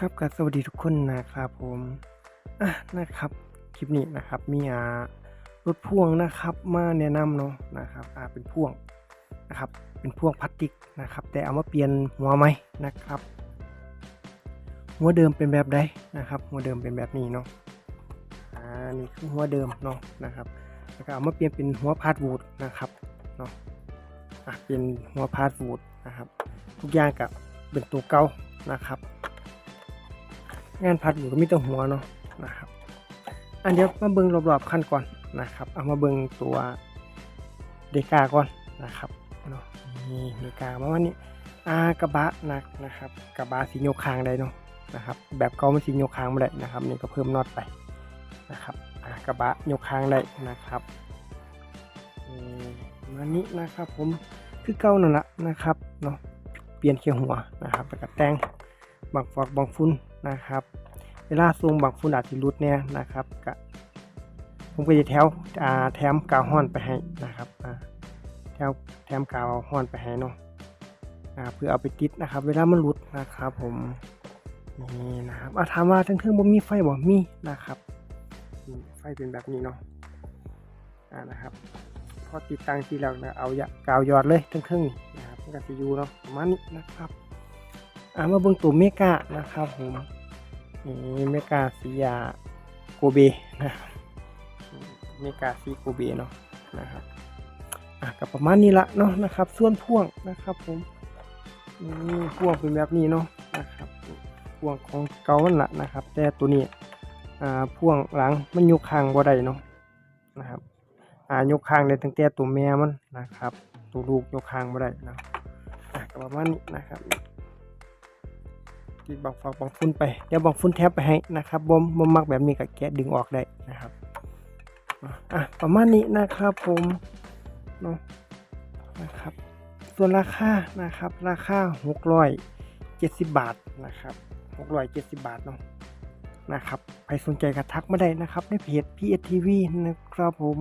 ครับกับสวัสดีทุกคนนะครับผมอะนะครับคลิปนี้นะครับมีอ่ารถพ่วงนะครับมาแนะนำเนาะนะครับอ่าเป็นพ่วงนะครับเป็นพ่วงพลาสติกนะครับ แต่เอามาเปลี่ยนหัวไหมนะครับ หัวเดิมเป็นแบบใดนะครับ หัวเดิมเป็นแบบนี้เนาะอ่านี่คือหัวเดิมเนาะนะครับแล้วก็เอามาเปลี่ยนเป็นหัวพาดวูดนะครับเนาะอะเป็นหัวพาดวูดนะครับ ทุกอย่างกับเป็นตัวเก่านะครับ งานพัดอยู่ก็มีแต่หัวเนาะนะครับ อันเดียวมาเบิ่งรอบๆขั้นก่อนนะครับ เอามาเบิ่งตัวเดกาก่อนนะครับเนาะนี่เดกามาวันนี้อากระบะหนักนะครับ กระบะสีโยคางได้เนาะนะครับ แบบเก่ามันสีโยคางไม่ได้นะครับนี่ก็เพิ่มน็อตไปนะครับอากระบะโยคางได้นะครับนี่มานี้นะครับผมคือเก่านั่นแหละนะครับเนาะเปลี่ยนเคียงหัวนะครับแล้วก็แต่งบักฟอกบังฟุ้น นะครับ เวลาซูมบักฟุนอาจจะรุดเนี่ยนะครับกะผมก็จะแถวอ่าแถมกาวห้อนไปให้นะครับอ่าแถวแถมกาวห้อนไปให้เนาะอ่าเพื่อเอาไปติดนะครับ เวลามันรุดนะครับ ผมนี่นะครับอาถามว่าทั้งเครื่องบ่มีไฟบ่มีนะครับไฟเป็นแบบนี้เนาะอ่านะครับ พอติดตั้งทีแล้วนะเอายะกาวยอดเลยทั้งเครื่องนี่นะครับมันก็จะอยู่เนาะประมาณนี้นะครับ อ่ามาเบิ่งตัวเมกานะครับผมนี่เมกาสียาโกเบนะครับเมกาสีโกเบเนาะนะครับอะกับประมาณนี้ละเนาะนะครับ ส่วนพ่วงนะครับผมนี่พ่วงเป็นแบบนี้เนาะนะครับพ่วงของเก่ามันละนะครับ แต่ตัวนี้อ่าพ่วงหลังมันยกคางบ่ได้เนาะนะครับอ่ายกคางได้ตั้งแต่ตัวแม่มันนะครับ ตัวลูกยกคางบ่ได้นะอะกับประมาณนี้นะครับ ติดบังฝักบังฟุ้นไป เดี๋ยวบังฟุ้นแทบไปให้นะครับบอมบอมมักแบบนี้กับแกะดึงออกได้นะครับอะประมาณนี้นะครับผมเนาะนะครับ ส่วนราคานะครับ ราคาหกร้อยเจ็ดสิบบาทนะครับหกร้อยเจ็ดสิบบาทเนาะนะครับใครสนใจก็ทักมาได้นะครับในเพจ PSTV นะครับผม